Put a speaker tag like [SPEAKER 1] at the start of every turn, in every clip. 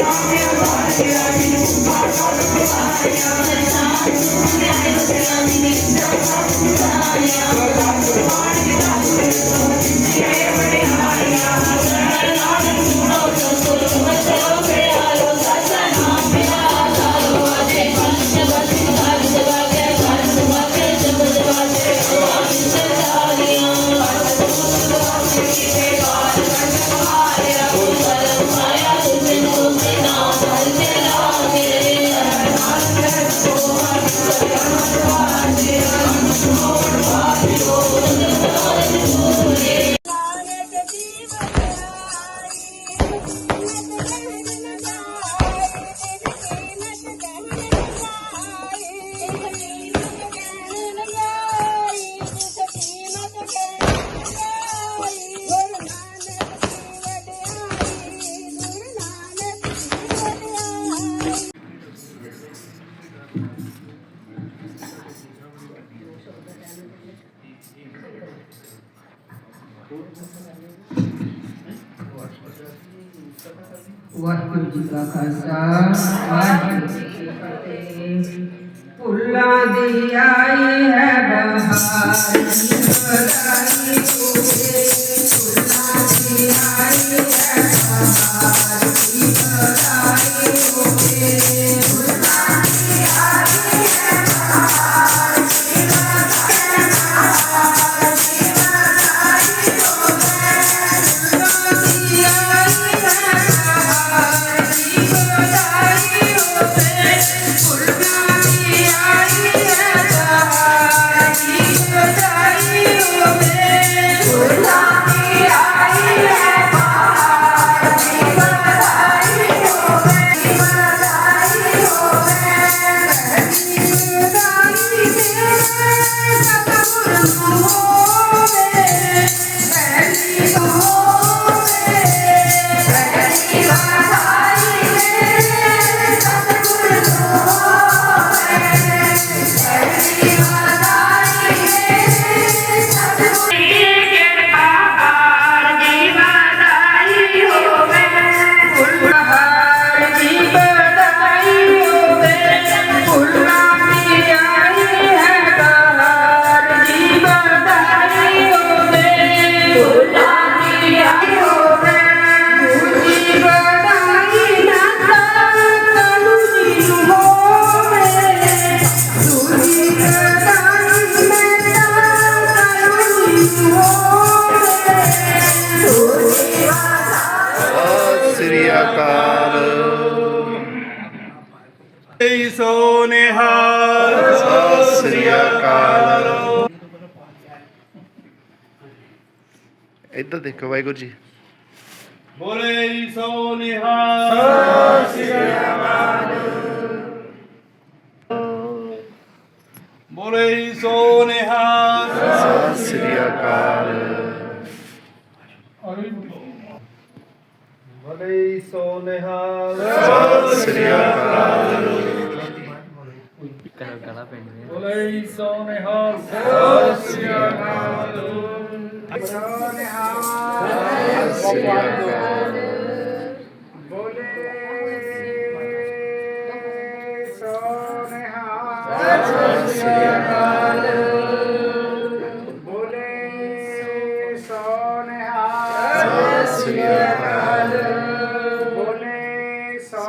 [SPEAKER 1] Yeah.
[SPEAKER 2] Waheguru ji ਕਾ ਖਾਲਸਾ, ਵਾਹਿਗੁਰੂ ਜੀ ਕੀ ਫਤਿਹ। ਫੁੱਲਾਂ ਦੀ ਆਈ ਹੈ ਬਹਾਰ ਦੀ ਬਧਾਈ
[SPEAKER 3] ਸ੍ਰੀ ਅਕਾਲ।
[SPEAKER 4] ਏ ਸੋ ਨਿਹਾਲ।
[SPEAKER 3] ਸਤਿ ਸ੍ਰੀ ਅਕਾਲ। ਇੱਧਰ ਦੇਖੋ ਵਾਹਿਗੁਰੂ ਜੀ।
[SPEAKER 4] ਬੋਲੇ ਸੋ ਨਿਹਾਲ। ਸਤਿ ਸ੍ਰੀ ਅਕਾਲ। ਬੋਲੇ ਸੋ ਨਿਹਾਲ।
[SPEAKER 3] ਸਤਿ ਸ੍ਰੀ ਅਕਾਲ
[SPEAKER 4] ਬੋਲੇ ਈ ਸੋ ਨਿਹਾਲ
[SPEAKER 3] ਸਤਿ ਸ੍ਰੀ ਅਕਾਲ।
[SPEAKER 4] ਬੋਲੇ ਸੋ ਨਿਹਾਲ ਸਤਿ ਸ੍ਰੀ ਅਕਾਲ
[SPEAKER 3] ਸਤਿ ਸ੍ਰੀ ਅਕਾਲ ਸਤਿ ਸ੍ਰੀ ਅਕਾਲ।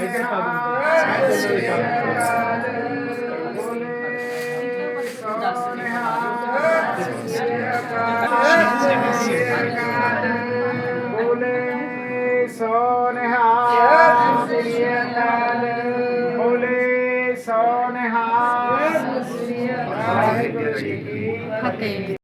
[SPEAKER 5] ਸੋਨਿਹਾਲ
[SPEAKER 3] ਸਤਿ ਸ੍ਰੀ ਅਕਾਲ
[SPEAKER 5] ਬੋਲੇ ਸੋਨਿਹਾਲ
[SPEAKER 3] ਸਤਿ ਸ੍ਰੀ ਅਕਾਲ
[SPEAKER 5] ਬੋਲੇ ਸੋਨਿਹਾਲ
[SPEAKER 3] ਸਤਿ ਸ੍ਰੀ
[SPEAKER 5] ਅਕਾਲ ਫਤਿਹ